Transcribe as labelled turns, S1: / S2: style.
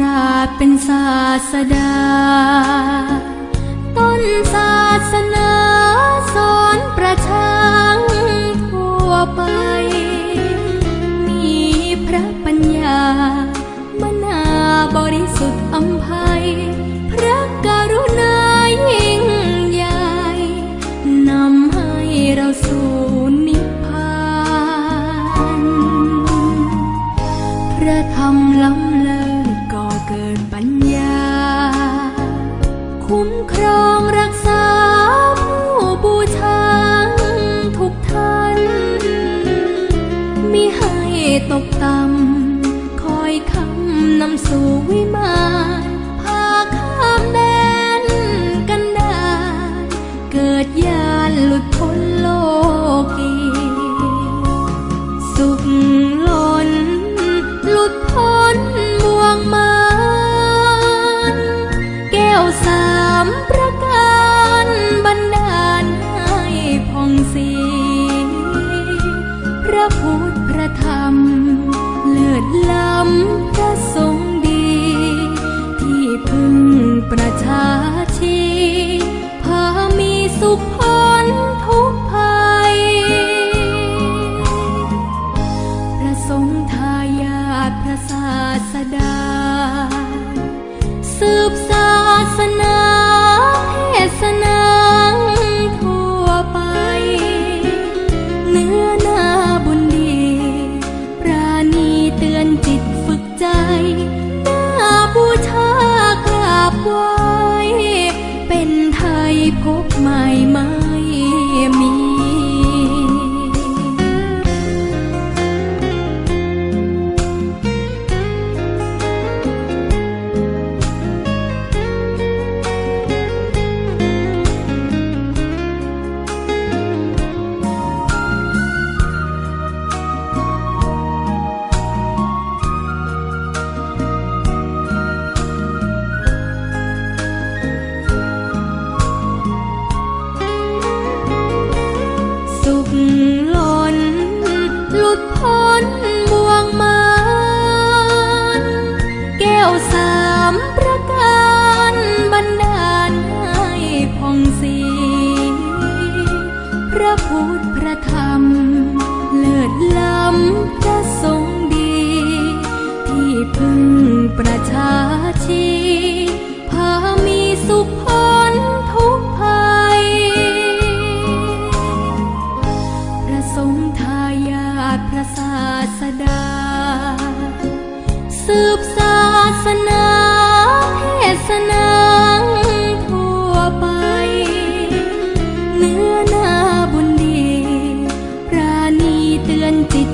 S1: ราเป็นศาสดา ต้นศาสนาสอนประชาทั่วไป มีพระปัญญามนาบริสุทธิ์อำไพยพระกรุณายิ่งใหญ่นำให้เราสู่ พระพุทธพระธรรม เลิศล้ำพระสงฆ์ดี ที่พึ่งประชาชีพามีสุขพ้นทุกภัย พระสงฆ์ทายาทพระศาสดา ตือนจิตฝึกใจน้าบูชากราบไหวเป็นไทยพบใหม่มา สามประการบันดาลให้พ่องสี พระพุทธพระธรรม เลิศล้ำพระสงดี ที่พึ่งประชาชีพามีสุขพ้นทุกภัย พระสงฆ์ทายาทพระศาสดา สืบส สนาเทศนาทั่วไป เนื้อนาบุญดี ปราณีเตือนจิต